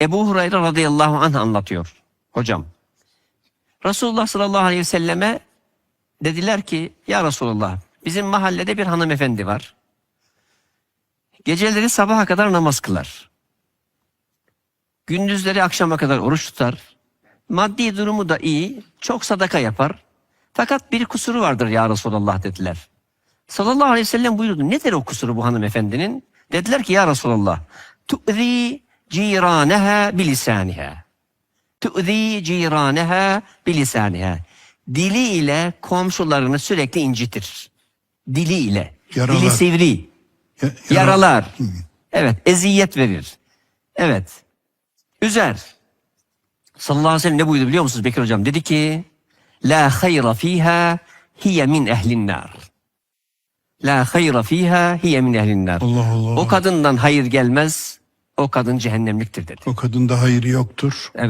Ebu Hureyre radıyallahu anh anlatıyor hocam. Resulullah sallallahu aleyhi ve selleme dediler ki ya Resulullah bizim mahallede bir hanımefendi var. Geceleri sabaha kadar namaz kılar. Gündüzleri akşama kadar oruç tutar. Maddi durumu da iyi, çok sadaka yapar. Fakat bir kusuru vardır ya Resulallah dediler. Sallallahu aleyhi ve sellem buyurdu. Nedir o kusuru bu hanımefendinin? Dediler ki ya Resulallah. Tu'zi ciraneha bilisaniha. Tu'zi ciraneha bilisaniha. Dili ile komşularını sürekli incitir. Dili ile. Yaralar. Dili sivri. Ya- yara- Yaralar. Evet, eziyet verir. Evet. Üzer. Sallallahu aleyhi ve sellem ne buyurdu biliyor musunuz Bekir hocam? Dedi ki La hayra fiha hiye min ehlin nar. La hayra fiha hiye min ehlin nar. Allah Allah. O kadından hayır gelmez. O kadın cehennemliktir dedi. O kadında hayır yoktur. Evet.